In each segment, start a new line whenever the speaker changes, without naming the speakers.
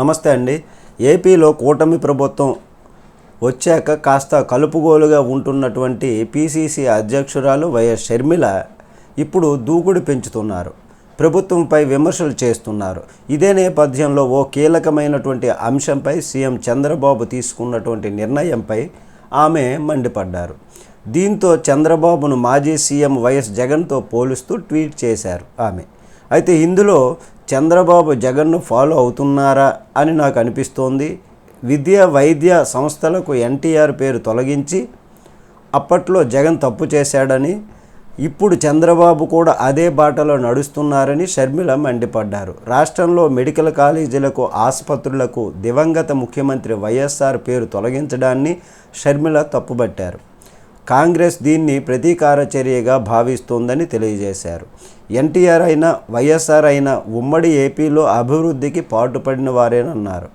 నమస్తే అండి. ఏపీలో కూటమి ప్రభుత్వం వచ్చాక కాస్త కలుపుగోలుగా ఉంటున్నటువంటి పిసిసి అధ్యక్షురాలు వైఎస్ షర్మిల ఇప్పుడు దూకుడు పెంచుతున్నారు. ప్రభుత్వంపై విమర్శలు చేస్తున్నారు. ఇదే నేపథ్యంలో ఓ కీలకమైనటువంటి అంశంపై సీఎం చంద్రబాబు తీసుకున్నటువంటి నిర్ణయంపై ఆమె మండిపడ్డారు. దీంతో చంద్రబాబును మాజీ సీఎం వైఎస్ జగన్తో పోలుస్తూ ట్వీట్ చేశారు ఆమె. అయితే ఇందులో చంద్రబాబు జగన్ను ఫాలో అవుతున్నారా అని నాకు అనిపిస్తోంది. విద్య వైద్య సంస్థలకు ఎన్టీఆర్ పేరు తొలగించి అప్పట్లో జగన్ తప్పు చేశాడని ఇప్పుడు చంద్రబాబు కూడా అదే బాటలో నడుస్తున్నారని షర్మిల మండిపడ్డారు. రాష్ట్రంలో మెడికల్ కాలేజీలకు ఆసుపత్రులకు దివంగత ముఖ్యమంత్రి వైఎస్ఆర్ పేరు తొలగించడాన్ని షర్మిల తప్పుబట్టారు. కాంగ్రెస్ దీన్ని ప్రతీకార చర్యగా భావిస్తోందని తెలియజేశారు. ఎన్టీఆర్ అయినా వైఎస్ఆర్ అయినా ఉమ్మడి ఏపీలో అభివృద్ధికి పాటుపడిన వారేనన్నారు.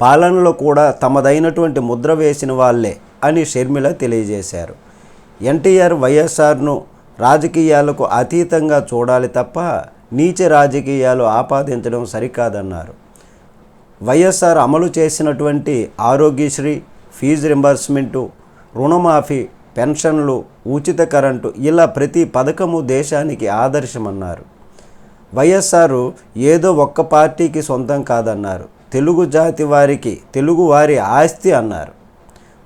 పాలనలో కూడా తమదైనటువంటి ముద్ర వేసిన వాళ్ళే అని షర్మిల తెలియజేశారు. ఎన్టీఆర్ వైఎస్ఆర్ను రాజకీయాలకు అతీతంగా చూడాలి తప్ప నీచ రాజకీయాలు ఆపాదించడం సరికాదన్నారు. వైఎస్ఆర్ అమలు చేసినటువంటి ఆరోగ్యశ్రీ ఫీజు రింబర్స్మెంటు రుణమాఫీ పెన్షన్లు ఉచిత కరెంటు ఇలా ప్రతి పథకము దేశానికి ఆదర్శమన్నారు. వైఎస్ఆర్ ఏదో ఒక్క పార్టీకి సొంతం కాదన్నారు. తెలుగు జాతి వారికి తెలుగు వారి ఆస్తి అన్నారు.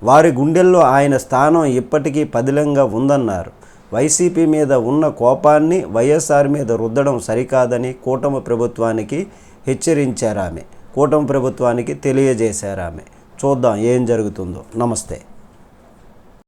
వారి గుండెల్లో ఆయన స్థానం ఇప్పటికీ పదిలంగా ఉందన్నారు. వైసీపీ మీద ఉన్న కోపాన్ని వైఎస్ఆర్ మీద రుద్దడం సరికాదని కూటమి ప్రభుత్వానికి హెచ్చరించారామె. కూటమి ప్రభుత్వానికి తెలియజేశారామె. చూద్దాం ఏం జరుగుతుందో. నమస్తే.